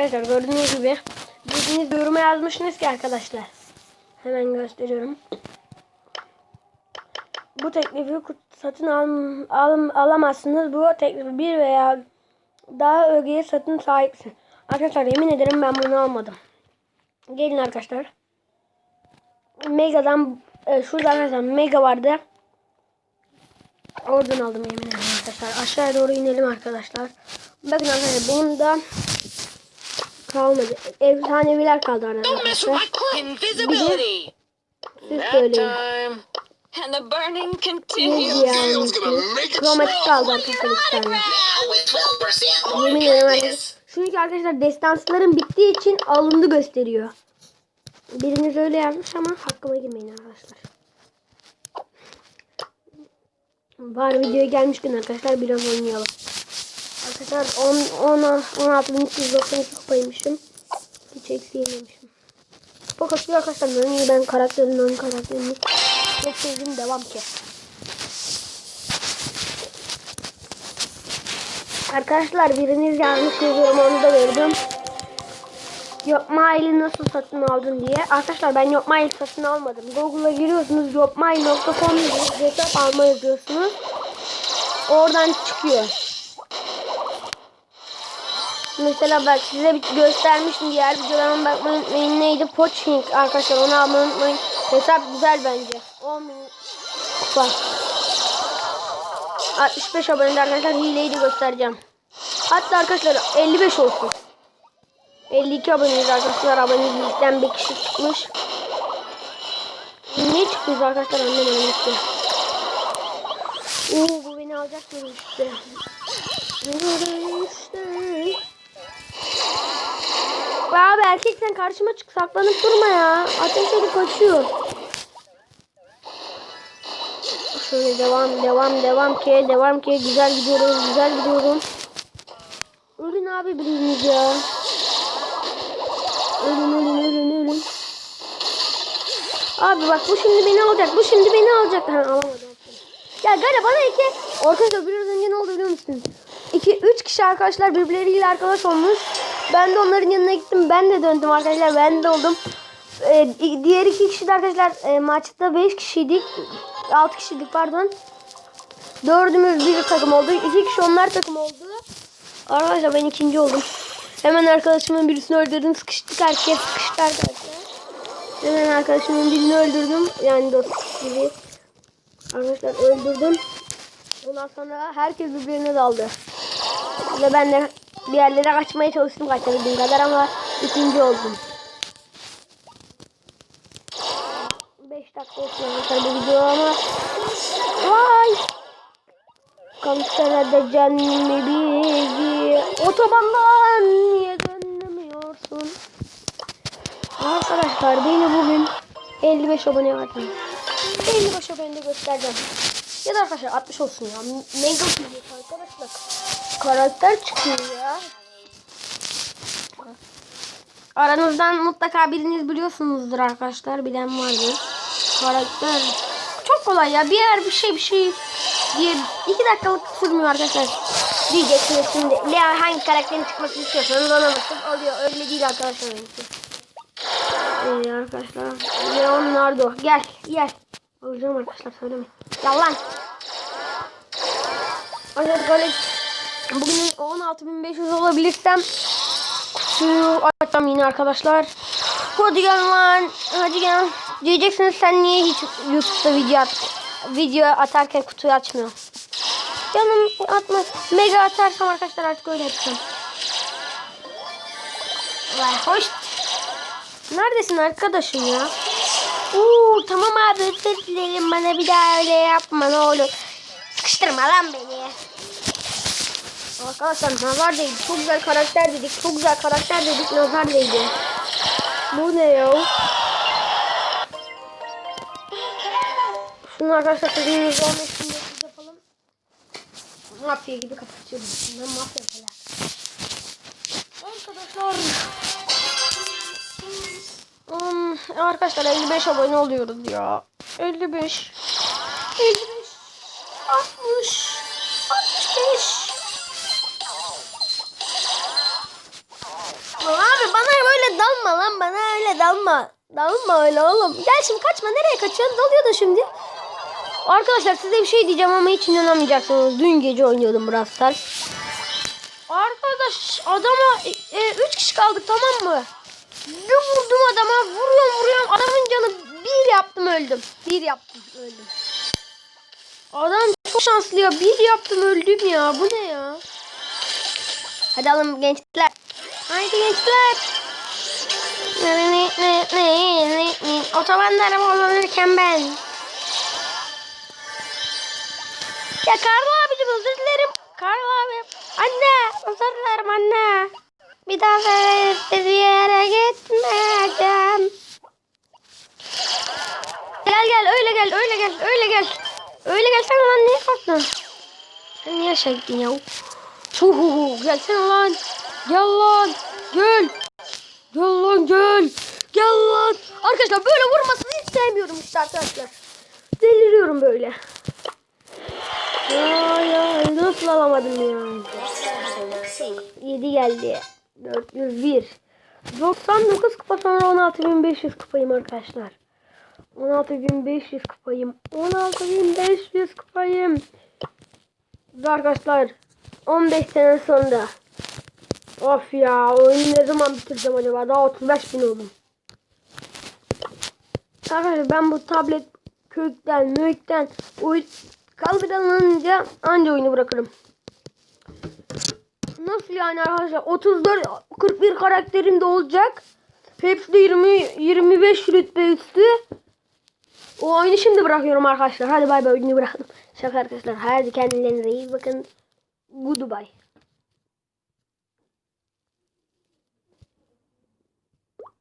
Arkadaşlar gördüğünüz gibi dediğiniz yoruma yazmışsınız ki arkadaşlar. Hemen gösteriyorum. Bu teklifi satın al, al- alamazsınız. Bu teklifi bir veya daha ögeye satın sahipsin. Arkadaşlar yemin ederim ben bunu almadım. Gelin arkadaşlar. Mega'dan e, şuradan mesela Mega vardı. Oradan aldım yemin ederim arkadaşlar. Aşağıya doğru inelim arkadaşlar. Bakın arkadaşlar benim daha kalmadı. Efsaneviler kaldı arkadaşlar. cra- invisibility. Siz söyleyin. And the burning continues. Kromatik kaldı arkadaşlar iki tane. Yemin ederim arkadaşlar. Çünkü arkadaşlar destansların bittiği için alındı gösteriyor. Biriniz öyle yazmış ama hakkıma girmeyin arkadaşlar. Var videoya gelmişken arkadaşlar biraz oynayalım. Arkadaşlar 10, 10, 16.392 kupaymışım. Hiç eksiyememişim. Kupa kasıyor arkadaşlar. Nani'yi ben karakterin ön karakterini çok sevdim. Devam ki. Arkadaşlar biriniz yanlış yazıyorum onu da verdim. Yopmail'i nasıl satın aldın diye. Arkadaşlar ben Yopmail satın almadım. Google'a giriyorsunuz yopmail.com hesap alma yazıyorsunuz. Oradan çıkıyor. Mesela bak size bir göstermiştim diğer videolarıma bakmayı unutmayın. Neydi? Poaching arkadaşlar onu almayı unutmayın. Hesap güzel bence. 10 bin kupa. 65 abonede arkadaşlar hileyi de göstereceğim. Hatta arkadaşlar 55 olsun. 52 aboneyiz arkadaşlar. Abonelikten bir kişi çıkmış. Ne çıkmış arkadaşlar anlamadım işte. Oo bu beni alacak böyle işte. İşte. Abi erkek sen karşıma çık saklanıp durma ya. Ateş edip kaçıyor. Şöyle devam devam devam ki devam ki güzel gidiyorum güzel gidiyorum. Ölün abi biriniz ya. Ölün ölün ölün ölün. Abi bak bu şimdi beni alacak. Bu şimdi beni alacak. Ha alamadı. Ya galiba bana iki. Arkadaşlar biraz önce ne oldu biliyor musun? İki, üç kişi arkadaşlar birbirleriyle arkadaş olmuş. Ben de onların yanına gittim. Ben de döndüm arkadaşlar. Ben de oldum. Ee, diğer iki kişi de arkadaşlar e, maçta beş kişiydik. Altı kişiydik pardon. Dördümüz bir takım oldu. İki kişi onlar takım oldu. Arkadaşlar ben ikinci oldum. Hemen arkadaşımın birisini öldürdüm. Sıkıştık herkes sıkıştı arkadaşlar. Hemen arkadaşımın birini öldürdüm. Yani dost gibi. Arkadaşlar öldürdüm. Ondan sonra herkes birbirine daldı. Ve ben de bir yerlere kaçmaya çalıştım kaçabildiğim kadar ama ikinci oldum. 5 dakika olsun arkadaşlar bu video ama Vay! Kanserede cennemi bilgi Otobandan niye dönemiyorsun? Arkadaşlar beni bugün 55 abone vardı. 55 abone göstereceğim. Ya da arkadaşlar 60 olsun ya. Mega büyük arkadaşlar. Karakter çıkıyor ya. Aranızdan mutlaka biriniz biliyorsunuzdur arkadaşlar. Bilen vardır. Karakter çok kolay ya. Bir yer bir şey bir şey diye iki dakikalık sürmüyor arkadaşlar. Diyeceksiniz şimdi Lea hangi karakterin çıkmasını istiyorsanız ona basıp alıyor. Öyle değil arkadaşlar. Ee, arkadaşlar Leonardo gel gel. Alacağım arkadaşlar söyleme. Yalan. Arkadaşlar bugün 16.500 olabilirsem kutuyu açacağım yine arkadaşlar. Hadi gel lan. Hadi gel. Diyeceksiniz sen niye hiç YouTube'da video at video atarken kutuyu açmıyor. Canım atma. Mega atarsam arkadaşlar artık öyle yapacağım. Vay hoş. Neredesin arkadaşım ya? Uuu tamam abi özür dilerim bana bir daha öyle yapma ne olur. Sıkıştırma lan beni. Arkadaşlar nazar değdi. Çok güzel karakter dedik. Çok güzel karakter dedik. Nazar değdi. Bu ne ya? Şunu arkadaşlar sözünü 15 bin yapalım. Mafya gibi kapatıyorum. Ben mafya falan. Arkadaşlar. Um, arkadaşlar 55 abone oluyoruz ya. 55. 55. 60. 65. dalma. Dalma öyle oğlum. Gel şimdi kaçma. Nereye kaçıyorsun? Dalıyor da şimdi. Arkadaşlar size bir şey diyeceğim ama hiç inanamayacaksınız. Dün gece oynuyordum Brawl. Arkadaş adama 3 kişi kaldık tamam mı? Bir vurdum adama. Vuruyorum vuruyorum. Adamın canı bir yaptım öldüm. Bir yaptım öldüm. Adam çok şanslı ya. Bir yaptım öldüm ya. Bu ne ya? Hadi alın gençler. Haydi gençler. Otobanlara kullanırken ben. Ya Karlı abicim özür dilerim. Karlı abi. Anne özür dilerim anne. Bir daha bir yere gitmeyeceğim. Gel gel öyle gel öyle gel öyle gel. Öyle gelsene lan niye korktun? Sen niye aşağı gittin ya? Tuhu gelsene lan. Gel lan. Gel. Gel lan gel. Gel lan. Arkadaşlar böyle vurmasını hiç sevmiyorum işte arkadaşlar. Deliriyorum böyle. Ay ay nasıl alamadım ya. 7 geldi. 401. 99 kupa sonra 16500 kupayım arkadaşlar. 16500 kupayım. 16500 kupayım. Ve arkadaşlar 15 sene sonra. Of ya oyunu ne zaman bitireceğim acaba? Daha 35 bin oldum. Arkadaşlar ben bu tablet kökten, mökten oyun kaldırılınca anca oyunu bırakırım. Nasıl yani arkadaşlar? 34 41 karakterim de olacak. Hepsi de 20 25 rütbe üstü. O oyunu şimdi bırakıyorum arkadaşlar. Hadi bay bay oyunu bırakalım. Şaka arkadaşlar. Hadi kendilerinize iyi bakın. Goodbye.